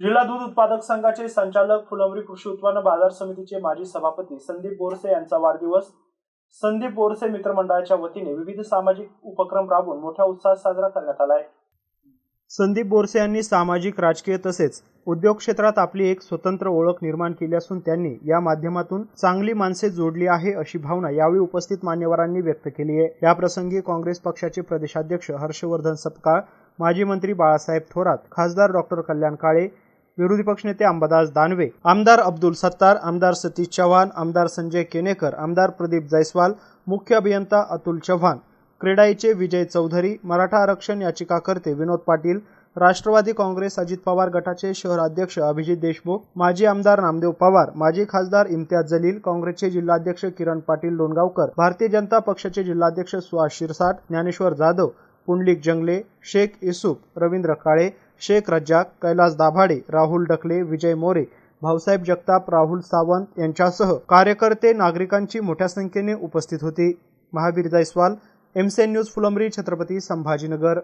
जिल्हा दूध उत्पादक संघाचे संचालक फुलंब्री कृषी उत्पन्न बाजार समितीचे माजी सभापती संदीप बोरसे यांचा वाढदिवस. संदीप बोरसे मित्रमंडळाच्या वतीने विविध सामाजिक उपक्रम राबवून मोठ्या उत्साहात साजरा करण्यात आला आहे. संदीप बोरसे यांनी सामाजिक राजकीय तसेच उद्योग क्षेत्रात आपली एक स्वतंत्र ओळख निर्माण केली असून त्यांनी या माध्यमातून चांगली माणसे जोडली आहे अशी भावना यावेळी उपस्थित मान्यवरांनी व्यक्त केली आहे. याप्रसंगी काँग्रेस पक्षाचे प्रदेशाध्यक्ष हर्षवर्धन सपकाळ माजी मंत्री बाळासाहेब थोरात खासदार डॉक्टर कल्याण काळे विरोधी पक्षनेते अंबादास दानवे आमदार अब्दुल सत्तार आमदार सतीश चव्हाण आमदार संजय केनेकर आमदार प्रदीप जैस्वाल मुख्य अभियंता अतुल चव्हाण क्रेडाईचे विजय चौधरी मराठा आरक्षण याचिकाकर्ते विनोद पाटील राष्ट्रवादी काँग्रेस अजित पवार गटाचे शहर अध्यक्ष अभिजित देशमुख माजी आमदार नामदेव पवार माजी खासदार इम्तियाज जलील काँग्रेसचे जिल्हाध्यक्ष किरण पाटील लोणगावकर भारतीय जनता पक्षाचे जिल्हाध्यक्ष सुहास शिरसाट ज्ञानेश्वर जाधव पुंडलिक जंगले शेख इसूफ रवींद्र काळे शेख रज्जाक कैलास दाभाडे राहुल डकले विजय मोरे भाऊसाहेब जगताप राहुल सावंत यांच्यासह कार्यकर्ते नागरिकांची मोठ्या संख्येने उपस्थित होती. महावीर जयस्वाल एमसेन न्यूज फुलंब्री छत्रपती संभाजीनगर.